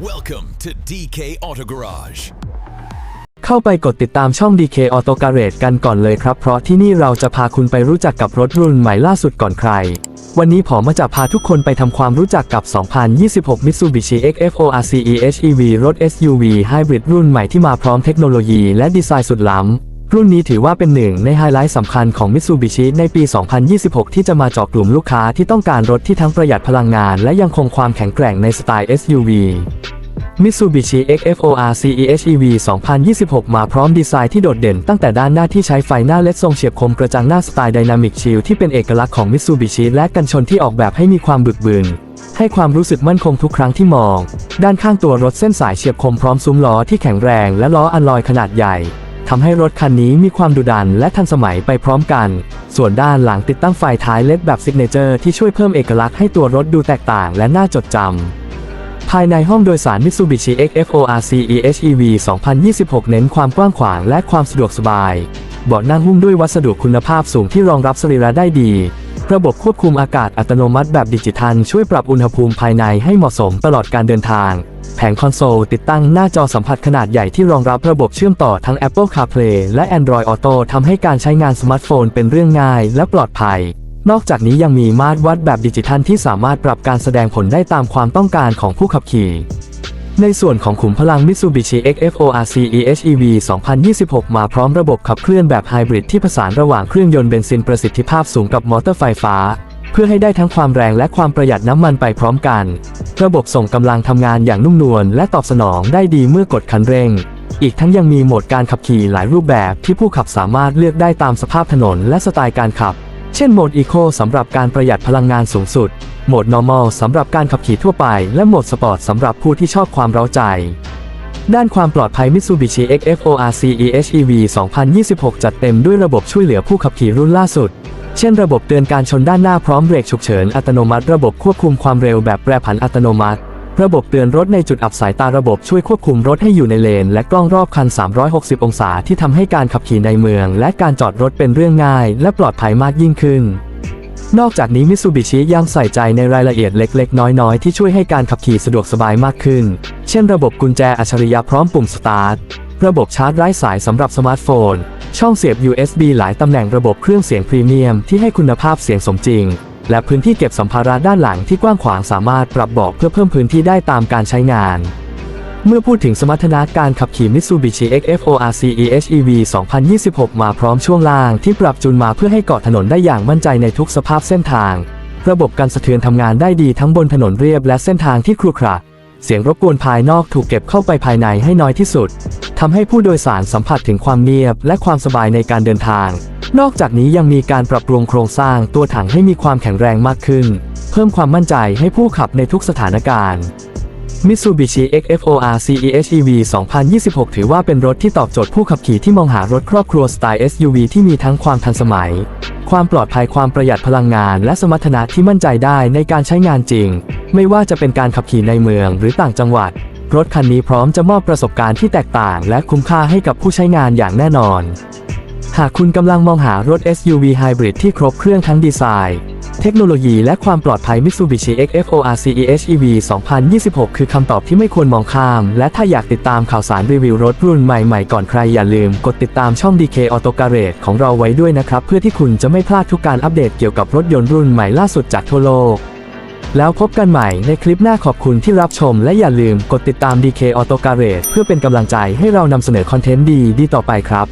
Welcome to DK Auto Garage. เข้าไปกดติดตามช่อง DK Auto Garage กันก่อนเลยครับ เพราะที่นี่เราจะพาคุณไปรู้จักกับรถรุ่นใหม่ล่าสุดก่อนใคร วันนี้ผมมาจะพาทุกคนไปทำความรู้จักกับ 2026 Mitsubishi XFORCE HEV รถ SUV Hybrid รุ่นใหม่ที่มาพร้อมเทคโนโลยีและดีไซน์สุดล้ำรุ่นนี้ถือว่าเป็นหนึ่งในไฮไลท์สำคัญของ Mitsubishi ในปี 2026 ที่จะมาเจาะกลุ่มลูกค้าที่ต้องการรถที่ทั้งประหยัดพลังงาน และยังคงความแข็งแกร่งในสไตล์ SUV Mitsubishi XFORCE HEV 2026 มาพร้อมดีไซน์ที่โดดเด่นตั้งแต่ด้านหน้าที่ใช้ไฟหน้าเลดทรงเฉียบคมกระจังหน้าสไตล์ Dynamic Shield ที่เป็นเอกลักษณ์ของ Mitsubishi และกันชนที่ออกแบบให้มีความบึกบึนให้ความรู้สึกมั่นคงทุกครั้งที่มอง ด้านข้างตัวรถเส้นสายเฉียบคมพร้อมซุ้มล้อที่แข็งแรงและล้ออัลลอยขนาดใหญ่ทำให้รถคันนี้มีความดุดันและทันสมัยไปพร้อมกัน ส่วนด้านหลังติดตั้งไฟท้ายเล็ดแบบซิกเนเจอร์ที่ช่วยเพิ่มเอกลักษณ์ให้ตัวรถดูแตกต่างและน่าจดจำ ภายในห้องโดยสาร Mitsubishi XFORCE HEV 2026 เน้นความกว้างขวางและความสะดวกสบาย เบาะนั่งหุ้มด้วยวัสดุคุณภาพสูงที่รองรับสรีระได้ดี ระบบควบคุมอากาศอัตโนมัติแบบดิจิทัล ช่วยปรับอุณหภูมิภายในให้เหมาะสมตลอดการเดินทาง แผงคอนโซลติดตั้งหน้าจอสัมผัสขนาดใหญ่ที่รองรับระบบเชื่อมต่อทั้ง Apple CarPlay และ Android Auto ทำให้การใช้งานสมาร์ทโฟนเป็นเรื่องง่ายและปลอดภัย นอกจากนี้ยังมีมาตรวัดแบบดิจิทัลที่สามารถปรับการแสดงผลได้ตามความต้องการของผู้ขับขี่ ในส่วนของขุมพลัง Mitsubishi XFORCE HEV 2026 มาพร้อมระบบขับเคลื่อนแบบไฮบริดที่ผสานระหว่างเครื่องยนต์เบนซินประสิทธิภาพสูงกับมอเตอร์ไฟฟ้า เพื่อให้ได้ทั้งความแรงและความประหยัดน้ำมันไปพร้อมกัน ระบบส่งกำลังทำงานอย่างนุ่มนวลและตอบสนองได้ดีเมื่อกดคันเร่งอีกทั้งยังมีโหมดการขับขี่หลายรูปแบบที่ผู้ขับสามารถเลือกได้ตามสภาพถนนและสไตล์การขับ เช่นโหมด Eco สำหรับการประหยัดพลังงานสูงสุด โหมด Normal สำหรับการขับขี่ทั่วไป และโหมด Sport สำหรับผู้ที่ชอบความเร้าใจ ด้านความปลอดภัย Mitsubishi XFORCE HEV 2026 จัดเต็มด้วยระบบช่วยเหลือผู้ขับขี่รุ่นล่าสุด เช่นระบบเตือนการชนด้านหน้าพร้อมเบรกฉุกเฉินอัตโนมัติ ระบบควบคุมความเร็วแบบแปรผันอัตโนมัติ ระบบเตือนรถในจุดอับสายตาระบบช่วยควบคุมรถให้อยู่ในเลน และกล้องรอบคัน 360 องศาที่ทำให้การขับขี่ในเมือง และการจอดรถเป็นเรื่องง่าย และปลอดภัยมากยิ่งขึ้น นอกจากนี้มิ t ซูบิชิยังใส่ใจในรายละเอียดเล็ก ๆ น้อย ๆ ที่ช่วยให้การขับขี่สะดวกสบายมากขึ้น เช่นระบบกุญแจอัจฉริยะพร้อมปุ่มสตาร์ทระบบชาร์จไร้สายสำหรับสมาร์ทโฟน ช่องเสียบ USB หลายตำแหน่งระบบเครื่องเสียงพรีเมียมที่ให้คุณภาพเสียงสมจริง และพื้นที่เก็บสัมภาระด้านหลังที่กว้างขวางสามารถปรับเบาะเพื่อเพิ่มพื้นที่ได้ตามการใช้งาน เมื่อพูดถึงสมรรถนะการขับขี่ Mitsubishi XFORCE HEV 2026 มาพร้อมช่วงล่างที่ปรับจูนมาเพื่อให้เกาะถนนได้อย่างมั่นใจในทุกสภาพเส้นทาง ระบบการสะเทือนทำงานได้ดีทั้งบนถนนเรียบและเส้นทางที่ครุขระเสียงรบกวนภายนอกถูกเก็บเข้าไปภายในให้น้อยที่สุดทำให้ผู้โดยสารสัมผัสถึงความเงียบและความสบายในการเดินทาง นอกจากนี้ยังมีการปรับปรุงโครงสร้างตัวถังให้มีความแข็งแรงมากขึ้น เพิ่มความมั่นใจให้ผู้ขับในทุกสถานการณ์ Mitsubishi XFORCE HEV 2026 ถือว่าเป็นรถที่ตอบโจทย์ผู้ขับขี่ที่มองหารถครอบครัวสไตล์ SUV ที่มีทั้งความทันสมัย ความปลอดภัยความประหยัดพลังงาน และสมรรถนะที่มั่นใจได้ในการใช้งานจริง ไม่ว่าจะเป็นการขับขี่ในเมืองหรือต่างจังหวัด รถคันนี้พร้อมจะมอบประสบการณ์ที่แตกต่าง และคุ้มค่าให้กับผู้ใช้งานอย่างแน่นอน หากคุณกำลังมองหารถ SUV Hybrid ที่ครบเครื่องทั้งดีไซน์ เทคโนโลยีและความปลอดภัย Mitsubishi XFORCE HEV 2026 คือคำตอบที่ไม่ควรมองข้าม และถ้าอยากติดตามข่าวสารรีวิวรถรุ่นใหม่ๆ ก่อนใครอย่าลืม กดติดตามช่อง DK Auto Garage ของเราไว้ด้วยนะครับ เพื่อที่คุณจะไม่พลาดทุกการอัปเดตเกี่ยวกับรถยนต์รุ่นใหม่ล่าสุดจากทั่วโลก แล้วพบกันใหม่ในคลิปหน้าขอบคุณที่รับชม และอย่าลืมกดติดตาม DK Auto Garage เพื่อเป็นกำลังใจให้เรานำเสนอคอนเทนต์ดีๆต่อไปครับ